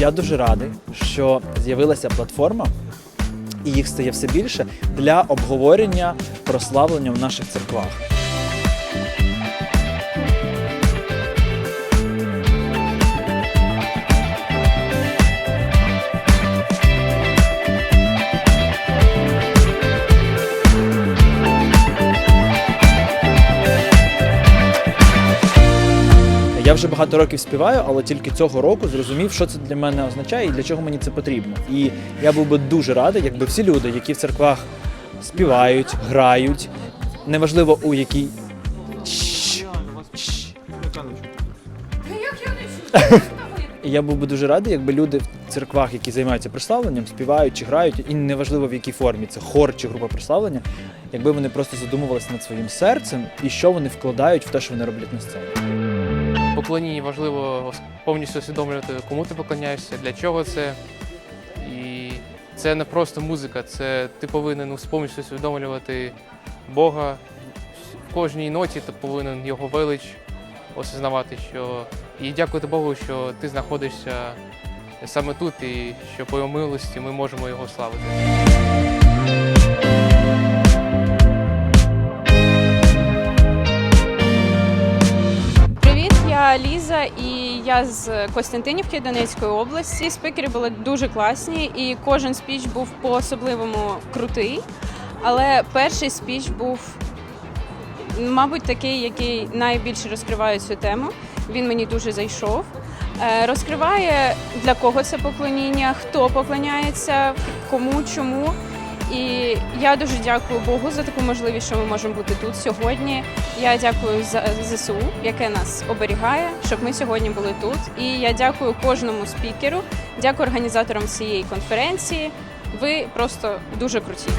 Я дуже радий, що з'явилася платформа, і їх стає все більше для обговорення прославлення в наших церквах. Я вже багато років співаю, але тільки цього року зрозумів, що це для мене означає і для чого мені це потрібно. І я був би дуже радий, якби всі люди, які в церквах співають, грають, неважливо у якій. Я був би дуже радий, якби люди в церквах, які займаються прославленням, співають чи грають, і неважливо в якій формі це хор чи група прославлення, якби вони просто задумувалися над своїм серцем і що вони вкладають в те, що вони роблять на сцені. Поклонінні важливо повністю усвідомлювати, кому ти поклоняєшся, для чого це. І це не просто музика, це ти повинен повністю усвідомлювати Бога. В кожній ноті ти повинен його велич осознавати, що і дякувати Богу, що ти знаходишся саме тут, і що по його милості ми можемо його славити. І я з Костянтинівки Донецької області. Спікери були дуже класні, і кожен спіч був по-особливому крутий. Але перший спіч був, мабуть, такий, який найбільше розкриває цю тему. Він мені дуже зайшов. Е, Розкриває для кого це поклоніння, хто поклоняється, кому, чому. І я дуже дякую Богу за таку можливість, що ми можемо бути тут сьогодні. Я дякую за ЗСУ, яке нас оберігає, щоб ми сьогодні були тут. І я дякую кожному спікеру, дякую організаторам цієї конференції. Ви просто дуже круті.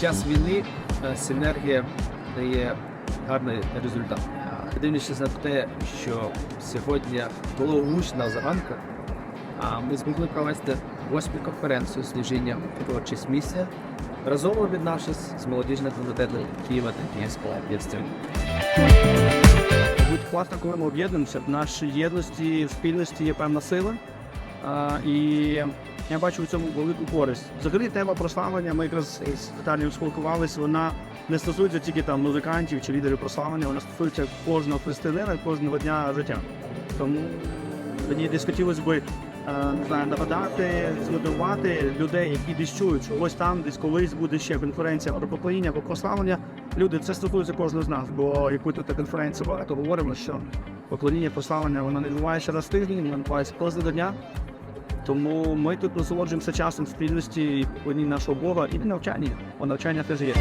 під час війни е, синергія дає гарний результат. Дивлячись на те, що сьогодні було гучно зранку, а ми змогли провести восьму конференцію служіння творчість місія, разом об'єднавшись з молодіжним комітетом Києва та Київського об'єднання. Будь класно, коли ми об'єднуємося. В нашій єдності, в спільності є певна сила. А, і я бачу в цьому велику користь. Взагалі тема прославлення, ми якраз з Віталієм спілкувалися, вона не стосується тільки там музикантів чи лідерів прославлення, вона стосується кожного християнина, кожного дня життя. Тому мені десь хотілося би е, не знаю, нагадати, змотивувати людей, які десь чують, що ось там, десь колись буде ще конференція про поклоніння або прославлення. Люди, це стосується кожного з нас, бо як ми тут на конференції багато говоримо, що поклоніння прославлення воно не відбувається раз тиждень, воно відбувається кожного дня. Тому ми тут насолоджуємося часом спільності і нашого Бога і навчання, бо навчання теж є.